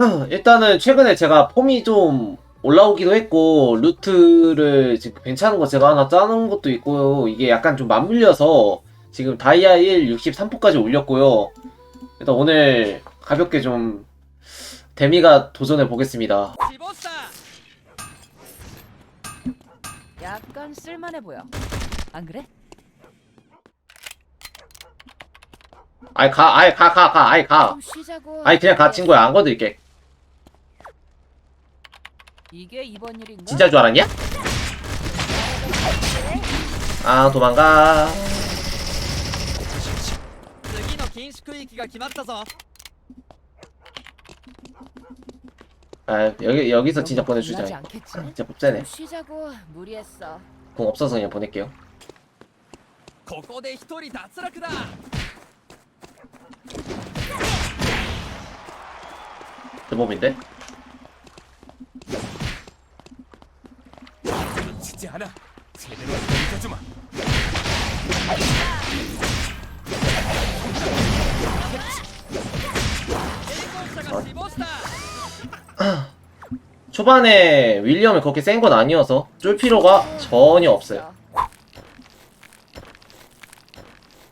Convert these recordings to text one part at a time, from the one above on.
어, 일단은 최근에 제가 폼이 좀 올라오기도 했고 루트를 지금 괜찮은 거 제가 하나 짜놓은 것도 있고 이게 약간 좀 맞물려서 지금 다이아 1 63포까지 올렸고요. 일단 오늘 가볍게 좀 데미가 도전해 보겠습니다. 약간 쓸만해 보여. 안 그래? 아이 가, 아이 가, 가, 가, 아이 가. 아이 그냥 가 친구야 안 건드릴게. 이게 이번 일인가? 진짜 줄 알았냐? 아 도망가. 次の禁止区域が決まったぞ 아 여기 여기서 진짜 너무 보내주자. 겁나지 않겠지? 진짜 뽑자네. 좀 쉬자고 무리했어. 공 없어서 그냥 보낼게요. ここで一人脱落だ 내 몸인데? 믿기지 않아. 제대로 믿어주마. 초반에 윌리엄이 그렇게 센 건 아니어서 쫄 필요가 전혀 없어요.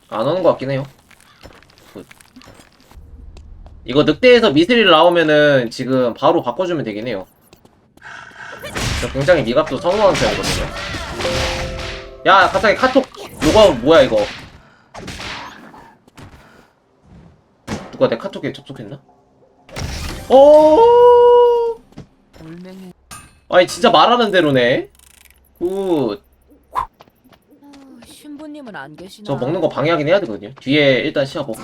안 오는 것 같긴 해요. 이거 늑대에서 미스리를 나오면은 지금 바로 바꿔주면 되긴 해요. 저 굉장히 미각도 선호하는 편이거든요. 야, 갑자기 카톡. 이거 뭐야, 이거. 누가 내 카톡에 접속했나? 오! 울맹이. 아니, 진짜 말하는 대로네. 굿. 어, 신부님은 안 계시나? 저 먹는 거 방해하긴 해야 되거든요. 뒤에 일단 시야보. 해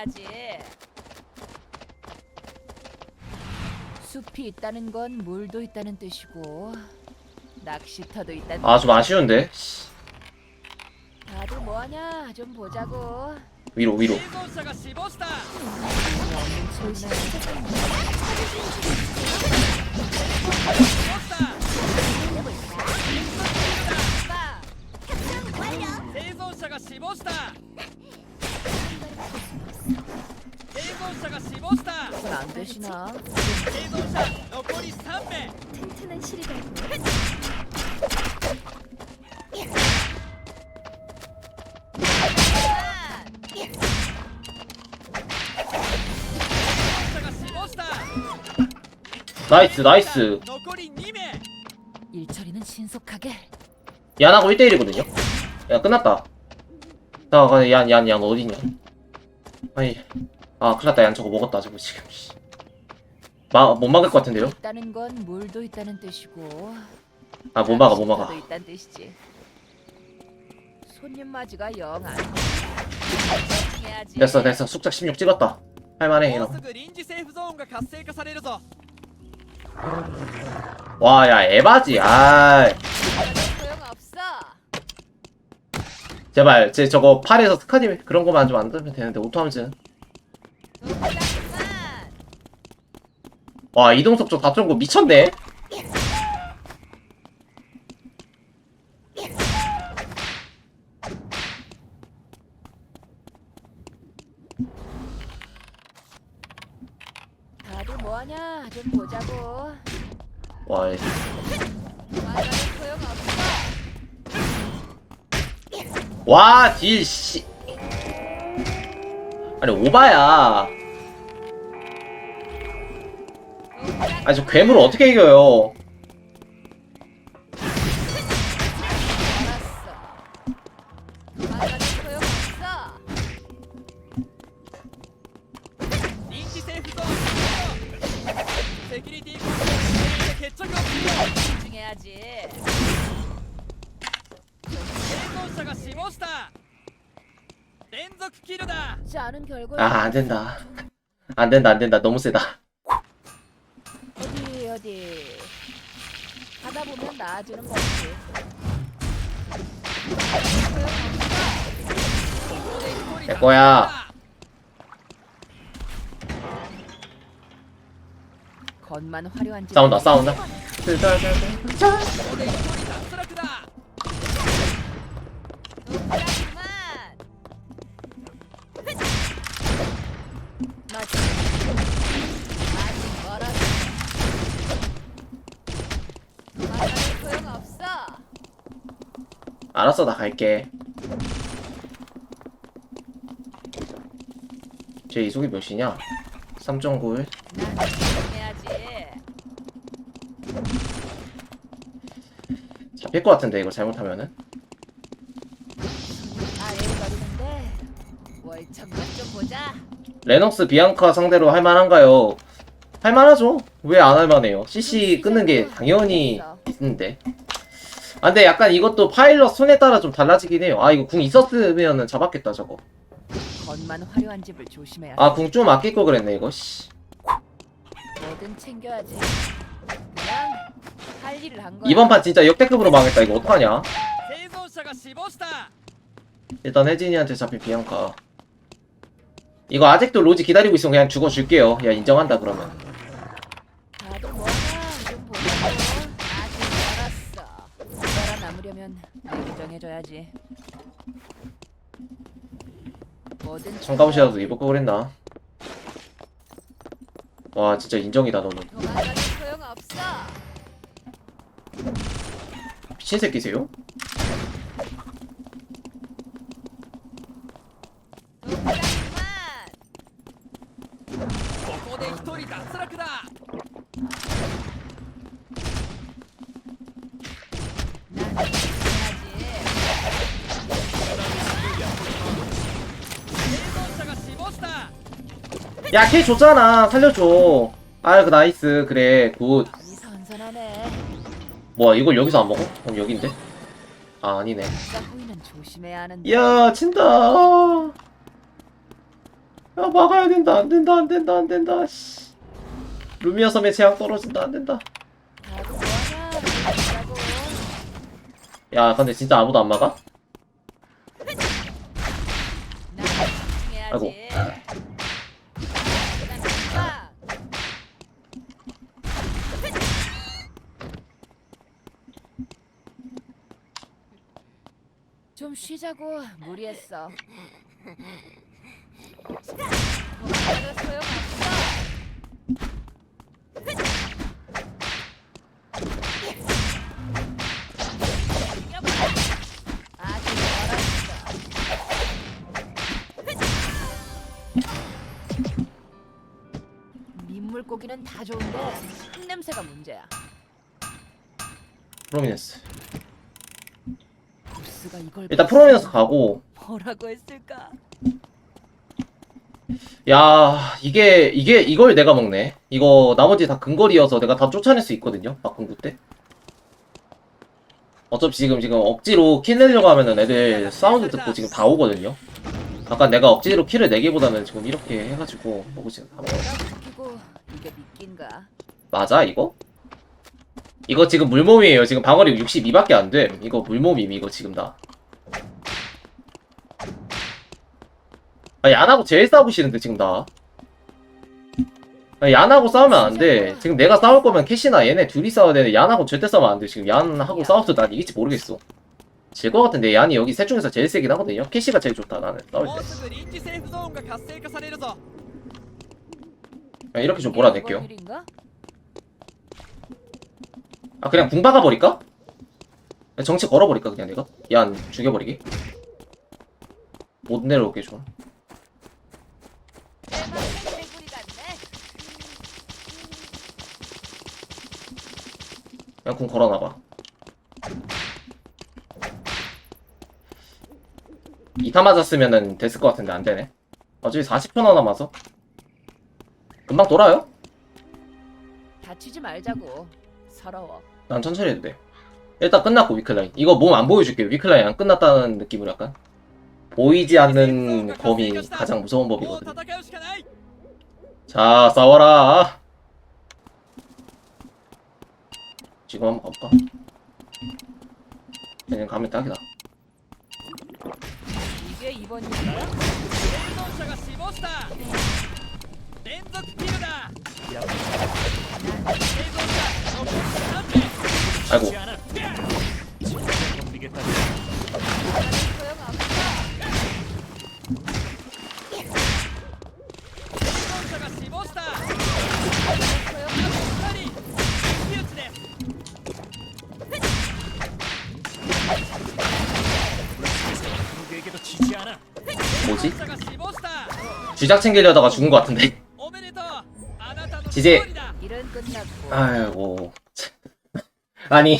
해야지. 숲이 있다는 건 물도 있다는 뜻이고 낚시터도 있다는 아, 좀 아쉬운데. 씨, 다들 뭐하냐 좀 보자고 위로, 위로. 生存者が死亡した 없는 소리는 나이스, 나이스. 残り2名 일처리는 신속하게 얀하고 1대1이거든요. 야, 끝났다. 자, 가 얀, 얀, 얀, 어디냐. 아니. 아, 큰일 났다. 얀 저거 먹었다, 저거 지금. 씨. 마, 못 막을 것 같은데요? 있다는 건 물도 있다는 뜻이고 아, 못 막아, 못 막아. 낚시터도 있다는 뜻이지 손님 맞이가 영 안. 해야지. 됐어, 됐어. 숙작 16 찍었다. 할만해, もう 이런. すぐ臨時セーフゾーンが活性化されるぞ 와, 야, 에바지. 소용없어. 제발, 제 저거 팔에서 스카디 그런 거만 좀안 들면 되는데, 오토함즈는. 동작만. 와, 이동 속도 다트는 거 미쳤네? 다들 뭐하냐 좀 보자고. 와, 이- 맞 소용없어. 와, 딜, 씨. 아니, 오바야. 아니, 저 괴물을 어떻게 이겨요? 지 않은 결과 아 안된다. 안된다 안된다. 너무 세다. 어디 어디? 하다 보면 나아지는 거지. 내 거야. 겉만 화려한 짓. 싸운다 싸운다. 알았어 나 갈게 제 이속이 몇이냐 3.91난 해야지. 잡힐 것 같은데 이거 잘못하면은. 레녹스 비앙카 상대로 할만한가요? 할만하죠 왜 안 할만해요 CC 끊는 게 당연히 있는데 아 근데 약간 이것도 파일럿 손에 따라 좀 달라지긴 해요 아 이거 궁 있었으면은 잡았겠다 저거 겉만 화려한 집을 조심해야 돼. 아 궁 좀 아낄 걸 그랬네 이거 씨 뭐든 챙겨야지. 그냥 할 일을 한 거야. 이번 판 진짜 역대급으로 망했다 이거 어떡하냐 生存者が死亡した 일단 혜진이한테 잡힌 비앙카 이거 아직도 로지 기다리고 있으면 그냥 죽어줄게요 야 인정한다 그러면 살아남으려면 내기 정해줘야지. 뭐든 청가옷이라도 입을 걸 그랬나 와 진짜 인정이다 너는 소용 없어. 미친 새끼세요? 야 K 줬잖아 살려줘 아 그 나이스 그래 굿이 선선하네. 뭐야 이걸 여기서 안 먹어? 그럼 여긴데? 아 아니네 조심해야 하는데. 이야 친다 야 막아야 된다 안 된다 안 된다 안 된다 씨 루미아 섬의 재앙 떨어진다 안 된다. 야 근데 진짜 아무도 안 막아? 난 집중해야지. 아이고. 그냥 금방. 좀 쉬자고 무리했어. 민물고기는 다 좋은데 흙냄새가 문제야. 프로미네스 일단 봤으면 프로미네스 가고 뭐라고 했을까? 야 이게 이게 이걸 내가 먹네 이거 나머지 다 근거리여서 내가 다 쫓아낼 수 있거든요 막공구 때 어차피 지금 지금 억지로 킬 내려고 하면은 애들 사운드 듣고 지금 다 오거든요 아까 내가 억지로 킬을 내기보다는 지금 이렇게 해가지고 먹으시 다 먹어 내가 웃기고 이게 믿긴가? 맞아 이거? 이거 지금 물몸이에요. 지금 방어력 62밖에 안 돼. 이거 물몸임 이거 지금 다. 아니 안하고 제일 싸우기 싫은데 지금 나. 아니 안하고 싸우면 안 돼. 지금 내가 싸울 거면 캐시나 얘네 둘이 싸워야 되는데 얀하고 절대 싸우면 안 돼. 지금 얀하고 싸워도 난 이길지 모르겠어. 질 것 같은데 얀이 여기 셋 중에서 제일 세긴 하거든요. 캐시가 제일 좋다 나는 싸울 때. 그냥 이렇게 좀 몰아낼게요. 아 그냥 궁 박아버릴까? 정치 걸어버릴까 그냥 내가? 얀 죽여버리기? 못 내려오게 좀. 그냥 궁 걸어놔봐. 2타 맞았으면은 됐을 것 같은데 안 되네. 어차피 40초나 남아서. 금방 돌아요? 다치지 말자고. 살아와. 난 천천히 해도 돼. 일단 끝났고 위클라인. 이거 몸 안 보여줄게. 위클라인 안 끝났다는 느낌으로 약간 보이지 않는 검이 가장 무서운 법이거든. 자 싸워라. 지금 한번 가볼까? 그냥 가면 딱이다. 이게 이번이야? 生存者が死亡した連続キルだ生存者残り3名 아이고生存者が死亡したあと2人一騎打ちです生 뭐지? 存者が死亡した 쥐작 챙기려다가 죽은 것 같은데 おめでとう 이제 아이고 아니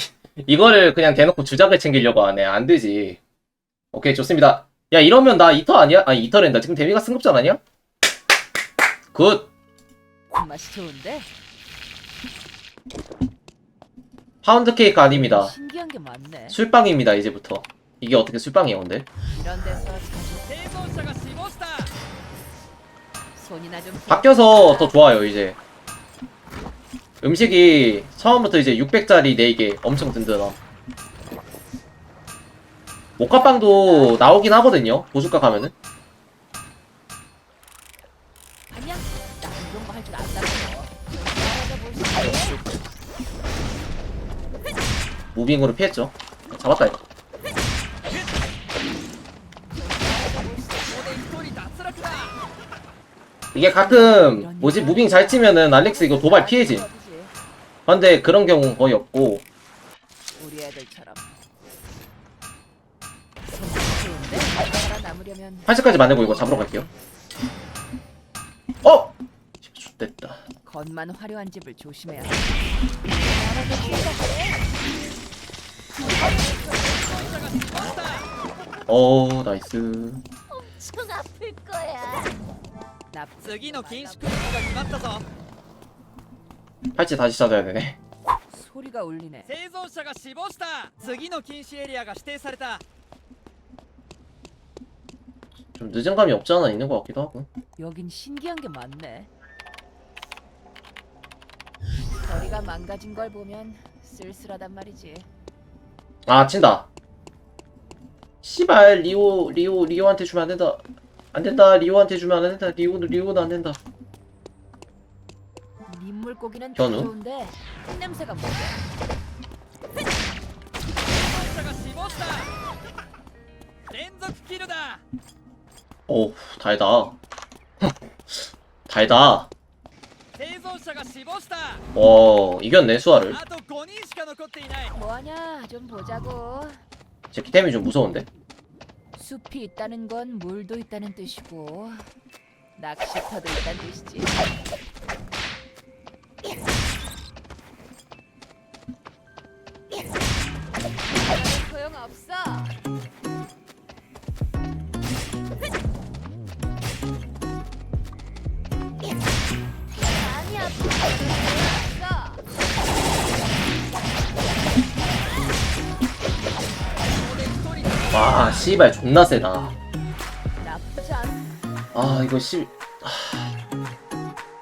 이거를 그냥 대놓고 주작을 챙기려고 하네. 안 되지. 오케이 좋습니다. 야 이러면 나 이터 아니야? 아니 이터랜다. 지금 데미가 승급전 아니야? 굿. 맛이 좋은데? 파운드 케이크 아닙니다. 신기한 게 많네. 술빵입니다 이제부터. 이게 어떻게 술빵이야 근데? 바뀌어서 더 좋아요 이제. 음식이 처음부터 이제 600짜리 4개 엄청 든든함. 모카빵도 나오긴 하거든요 보수가 가면은. 아니야 이런 거 할 줄 안다고 무빙으로 피했죠. 잡았다 이거. 이게 가끔 뭐지? 무빙 잘 치면은 알렉스 이거 도발 피해지. 근데 그런 경우 거의 없고 우리 애들처럼. 손이 좋은데? 살아남으려면 80까지 만들고 이거 잡으러 갈게요 어! 됐다 겉만 화려한 집을 조심해야 돼. 나라도 시작해. 어 나이스 엄청 아플 거야. 나 次の禁止区域が決まったぞ 팔찌 다시 찾아야 되네 소리가 울리네. 生存者が死亡した次の禁止エリアが指定された 좀 늦은 감이 없지 않아 있는 것 같기도 하고 여긴 신기한 게 많네. 거리가 망가진 걸 보면 쓸쓸하단 말이지. 아 친다 씨발 리오 리오 리오한테 주면 안 된다 안 된다 리오한테 주면 안 된다 리오는 리오는 안 된다 민 물고기는 현우? 좋은데 냄새가 뭐야? 生存者が死亡した連続キルだ 오 달다 달다 生存者が死亡した 와 이겼네 수아를 あと5人しか残っていない 뭐하냐 좀 보자고. 제 기템이 좀 무서운데 숲이 있다는 건 물도 있다는 뜻이고 낚시터도 있다는 뜻이지. 씨발 존나 세다. 아 이거 씨... 아,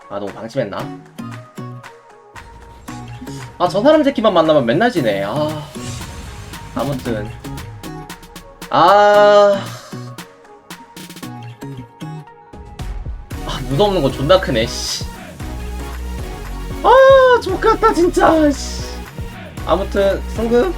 아 너무 방심했나? 아 저 사람 새끼만 만나면 맨날 지네 아 아무튼 아... 아 무덤는 거 존나 크네 씨. 아 족같다 진짜 씨. 아무튼 승급